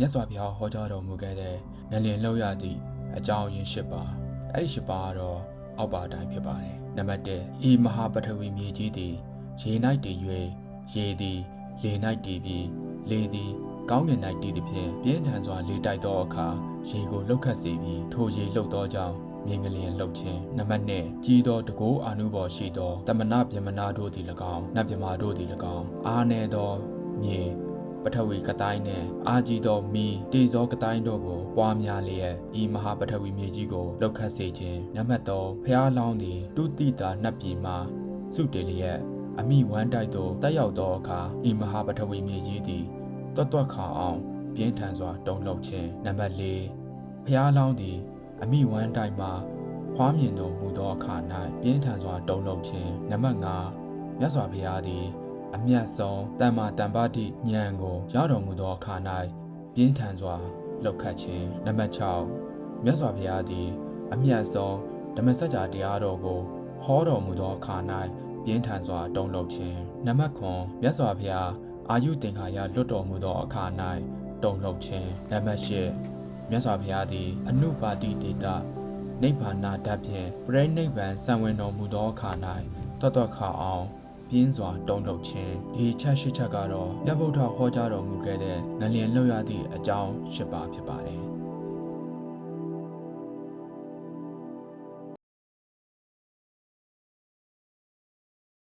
မြတ်စွာဘုရားဟောကြားတော်မူခဲ့တဲ့နလင်လောက်ရသည့်အကြောင်းအရင်း၈ပါးအဲ့ဒီ၈ပါးကတော့အောက်ပါတိုင်းဖြစ်ပါတယ်နံပါတ်1ဤမဟာပထဝီမြေကြီးသည်ရေ၌တည်၍ရေသည်လေ၌တည်ပြီးလေသည်ကောင်းကင်၌တည်သည်ဖြင့်ပြင်းထန်စွာလေတိုက်သောအခါရေကိုလှုပ်ခတ်စေပြီးထိုရေလှုပ်သောကြောင့်မြင်ကလေးလှုပ်ခြင်းနံပါတ်2ကြီးသောတကိုးအာနုဘော်ရှိသောတမနာပြမနာတို့သည်၎င်းနတ်ပြမတို့သည်၎င်းအာနေသောမြေ ပထဝီကတိုင်းနှင့်အာကြီးသောမီတေဇောကတိုင်းတို့ကိုပွားများလျက်ဤမဟာပထဝီမြေကြီးကိုလှုပ်ခတ်စေခြင်းနံပါတ်3ဖျားလောင်းသည်တုတိတာနတ်ပြည်မှစုတည်လျက်အမိဝမ်းတိုက်သို့တက်ရောက်သောအခါဤမဟာပထဝီမြေကြီးသည်တွတ်တွတ်ခါအောင်ပြင်းထန်စွာတုန်လှုပ်ခြင်းနံပါတ်4ဖျားလောင်းသည်အမိဝမ်းတိုက်မှဖွားမြင်တော်မူသောအခါ၌ပြင်းထန်စွာတုန်လှုပ်ခြင်းနံပါတ်5မြတ်စွာဘုရားသည် အမျက်ဆုံးတမ္မာတမ္ပတိဉာဏ်ကိုရတော်မူသောအခါ၌ပြင်းထန်စွာလှုပ်ခတ်ခြင်းနံပါတ်6မြတ်စွာဘုရားသည် အမျက်ဆုံးဓမ္မစကြာတရားတော်ကိုဟောတော်မူသောအခါ၌ပြင်းထန်စွာတုန်လှုပ်ခြင်းနံပါတ်9မြတ်စွာဘုရားအာယုသင်္ခါရလွတ်တော်မူသောအခါ၌တုန်လှုပ်ခြင်းနံပါတ်10မြတ်စွာဘုရားသည် အနုပါတိတေတနိဗ္ဗာန်ဓာတ်ဖြင့်ပြိဋိနိဗ္ဗာန်စံဝင်တော်မူသောအခါ၌တတ်တော်ခါအောင် ပြင်းစွာတုံ့ထုတ်ခြင်းဒီချက်ရှိချက်ကတော့မြတ်ဗုဒ္ဓဟောကြားတော်မူခဲ့တဲ့နလျင်လွတ်ရသည့်အကြောင်း၈ပါးဖြစ်ပါတယ်